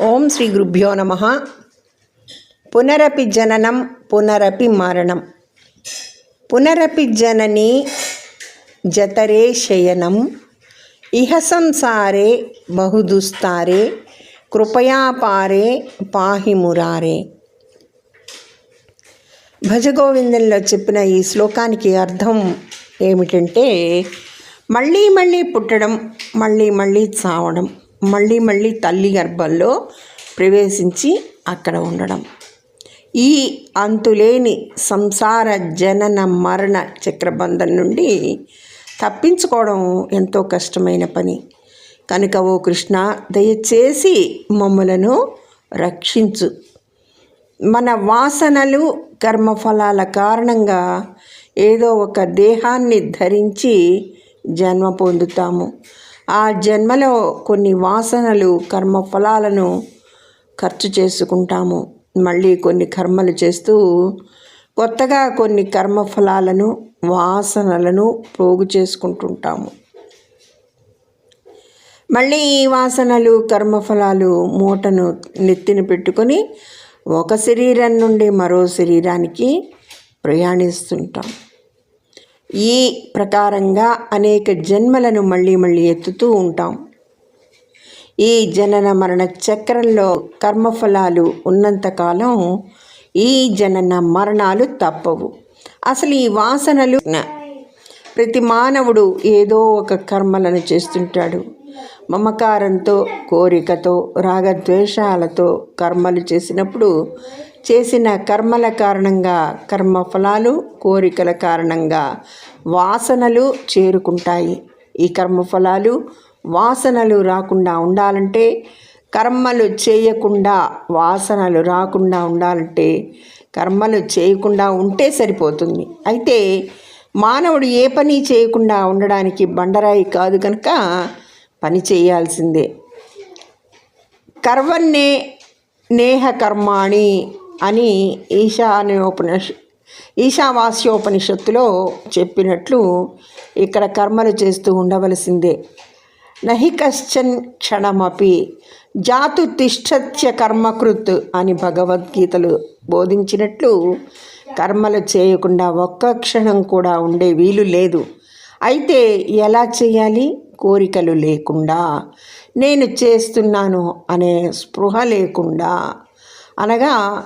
ఓం శ్రీ గురుభ్యో నమ. పునరపి జననం పునరపి మరణం. పునరపి జనని జతరే శయనం. ఇహ సంసారే బహుదుస్తారే కృపయా పారే పాహి మురారే. భజగోవిందంలో చెప్పిన ఈ శ్లోకానికి అర్థం ఏమిటంటే మళ్ళీ మళ్ళీ పుట్టడం మళ్ళీ మళ్ళీ చావడం. మళ్ళీ మళ్ళీ తల్లి గర్భంలో ప్రవేశించి అక్కడ ఉండడం. ఈ అంతులేని సంసార జనన మరణ చక్రబంధం నుండి తప్పించుకోవడం ఎంతో కష్టమైన పని. కనుక ఓ కృష్ణ దయచేసి మమ్మలను రక్షించు. మన వాసనలు కర్మఫలాల కారణంగా ఏదో ఒక దేహాన్ని ధరించి జన్మ పొందుతాము. ఆ జన్మలో కొన్ని వాసనలు కర్మఫలాలను ఖర్చు చేసుకుంటాము. మళ్ళీ కొన్ని కర్మలు చేస్తూ కొత్తగా కొన్ని కర్మఫలాలను వాసనలను పోగు చేసుకుంటుంటాము. మళ్ళీ ఈ వాసనలు కర్మఫలాలు మూటను నెత్తిన పెట్టుకొని ఒక శరీరం నుండి మరో శరీరానికి ప్రయాణిస్తుంటాం. ఈ ప్రకారంగా అనేక జన్మలను మళ్ళీ మళ్ళీ ఎత్తుతూ ఉంటాం. ఈ జనన మరణ చక్రంలో కర్మఫలాలు ఉన్నంతకాలం ఈ జనన మరణాలు తప్పవు. అసలు ఈ వాసనలు ప్రతి మానవుడు ఏదో ఒక కర్మలను చేస్తుంటాడు. మమకారంతో కోరికతో రాగద్వేషాలతో కర్మలు చేసినప్పుడు చేసిన కర్మల కారణంగా కర్మఫలాలు కోరికల కారణంగా వాసనలు చేరుకుంటాయి. ఈ కర్మఫలాలు వాసనలు రాకుండా ఉండాలంటే కర్మలు చేయకుండా వాసనలు రాకుండా ఉండాలంటే కర్మలు చేయకుండా ఉంటే సరిపోతుంది. అయితే మానవుడు ఏ పని చేయకుండా ఉండడానికి బండరాయి కాదు కనుక పని చేయాల్సిందే. కర్వన్నే నేహ కర్మాణి అని ఈశాన్యోపనిష ఈశావాస్యోపనిషత్తులో చెప్పినట్లు ఇక్కడ కర్మలు చేస్తూ ఉండవలసిందే. నహి కశ్చన్ క్షణమపి జాతు తిష్టత్య కర్మకృత్ అని భగవద్గీతలు బోధించినట్లు కర్మలు చేయకుండా ఒక్క క్షణం కూడా ఉండే వీలు లేదు. అయితే ఎలా చేయాలి? కోరికలు లేకుండా నేను చేస్తున్నాను అనే స్పృహ లేకుండా అనగా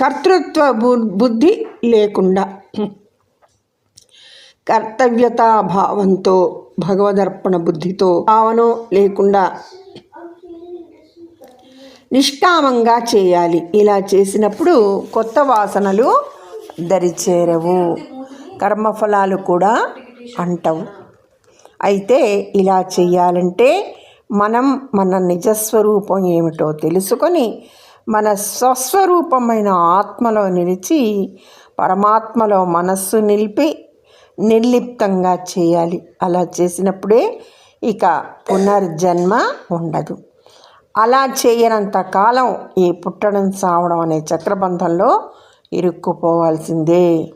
కర్తృత్వ బుద్ధి లేకుండా కర్తవ్యతా భావంతో భగవదర్పణ బుద్ధితో భావన లేకుండా నిష్కామంగా చేయాలి. ఇలా చేసినప్పుడు కొత్త వాసనలు దరిచేరవు. కర్మఫలాలు కూడా అంటవు. అయితే ఇలా చేయాలంటే మనం మన నిజస్వరూపం ఏమిటో తెలుసుకొని మన స్వస్వరూపమైన ఆత్మలో నిలిచి పరమాత్మలో మనస్సు నిలిపి నిర్లిప్తంగా చేయాలి. అలా చేసినప్పుడే ఇక పునర్జన్మ ఉండదు. అలా చేయనంత కాలం ఈ పుట్టడం సావడం అనే చక్రబంధంలో ఇరుక్కుపోవాల్సిందే.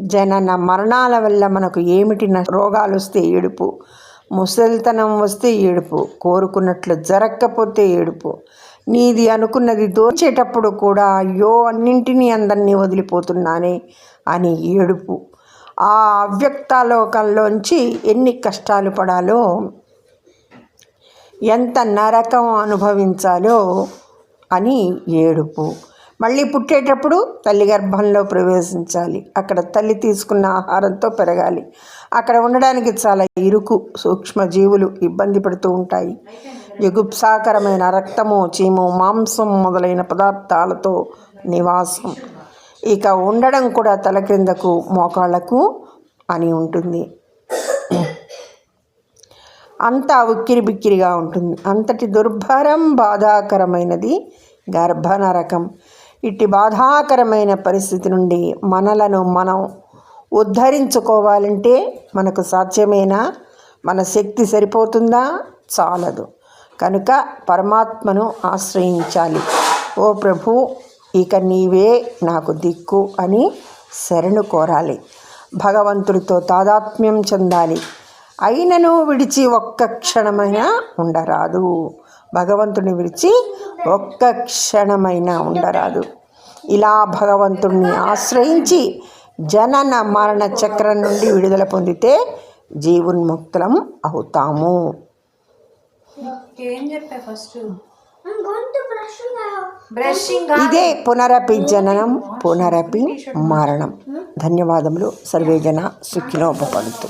జనన మరణాల వల్ల మనకు ఏమిటి రోగాలు వస్తే ఏడుపు ముసలితనం వస్తే ఏడుపు కోరుకున్నట్లు జరగకపోతే ఏడుపు నీది అనుకున్నది దోచేటప్పుడు కూడా అయ్యో అన్నింటినీ అందరినీ వదిలిపోతున్నానే అని ఏడుపు. ఆ అవ్యక్తాలోకంలోంచి ఎన్ని కష్టాలు పడాలో ఎంత నరకం అనుభవించాలో అని ఏడుపు. మళ్ళీ పుట్టేటప్పుడు తల్లి గర్భంలో ప్రవేశించాలి. అక్కడ తల్లి తీసుకున్న ఆహారంతో పెరగాలి. అక్కడ ఉండడానికి చాలా ఇరుకు సూక్ష్మజీవులు ఇబ్బంది పడుతూ ఉంటాయి. యుగుప్సాకరమైన రక్తము చీము మాంసం మొదలైన పదార్థాలతో నివాసం. ఇక ఉండడం కూడా తల క్రిందకు మోకాళ్ళకు అని ఉంటుంది. అంతా ఉక్కిరి బిక్కిరిగా ఉంటుంది. అంతటి దుర్భరం బాధాకరమైనది గర్భనరకం. ఇట్టి బాధాకరమైన పరిస్థితి నుండి మనలను మనం ఉద్ధరించుకోవాలంటే మనకు సాధ్యమేనా? మన శక్తి సరిపోతుందా? చాలదు. కనుక పరమాత్మను ఆశ్రయించాలి. ఓ ప్రభు ఇక నీవే నాకు దిక్కు అని శరణు కోరాలి. భగవంతుడితో తాదాత్మ్యం చెందాలి. అయినను విడిచి ఒక్క క్షణమైనా ఉండరాదు. భగవంతుని విడిచి ఒక్క క్షణమైనా ఉండరాదు. ఇలా భగవంతుణ్ణి ఆశ్రయించి జనన మరణ చక్రం నుండి విడుదల పొందితే జీవున్ముక్తులం అవుతాము. ఏం చెప్పా ఫస్ట్? ఇదే పునరపి జననం పునరపి మరణం ధన్యవాదములు సర్వేజన సుఖినోపపడుతూ.